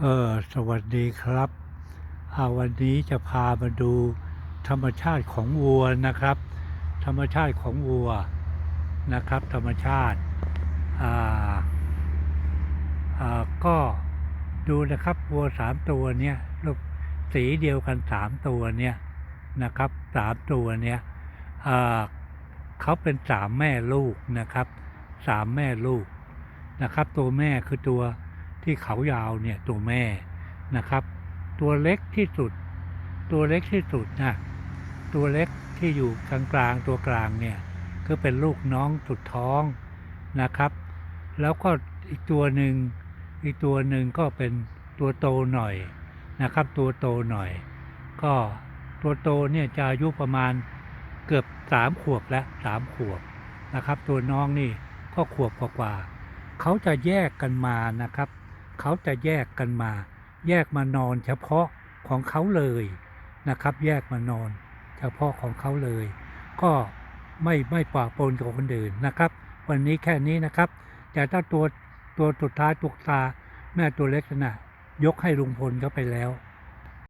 เออสวัสดีครับอาวันนี้จะพามาดูธรรมชาติของวัวนะครับ ธรรมชาติของวัวนะครับ ธรรมชาติอ่าอ่าก็ดูนะครับวัวสามตัวเนี่ยลูกสีเดียวกันสามตัวเนี่ยนะครับสามตัวเนี่ยอ่าเขาเป็นสามแม่ลูกนะครับสามแม่ลูกนะครับ ตัวแม่คือตัว ที่เขายาวเนี่ยตัวแม่นะครับ ตัวเล็กที่สุด ตัวเล็กที่สุดนะตัวเล็กที่อยู่กลางกลางตัวกลางเนี่ยก็เป็นลูกน้องสุดท้องนะครับ แล้วก็อีกตัวหนึ่งอีกตัวหนึ่งก็เป็นตัวโตหน่อยนะครับ ตัวโตหน่อย ก็ตัวโตเนี่ยจะอายุประมาณเกือบสามขวบแล้วสามขวบนะครับ ตัวน้องนี่ก็ขวบกว่า เขาจะแยกกันมานะครับ เขาจะแยกกันมา แยกมานอนเฉพาะของเขาเลยนะครับ แยกมานอน เฉพาะของเขาเลย ก็ไม่ไม่ปะปนกับคนอื่นนะครับ วันนี้แค่นี้นะครับ แต่ถ้าตัวตัวสุดท้ายตุกตาแม่ตัวเล็กนะ่ะยกให้ลุงพลเขาไปแล้ว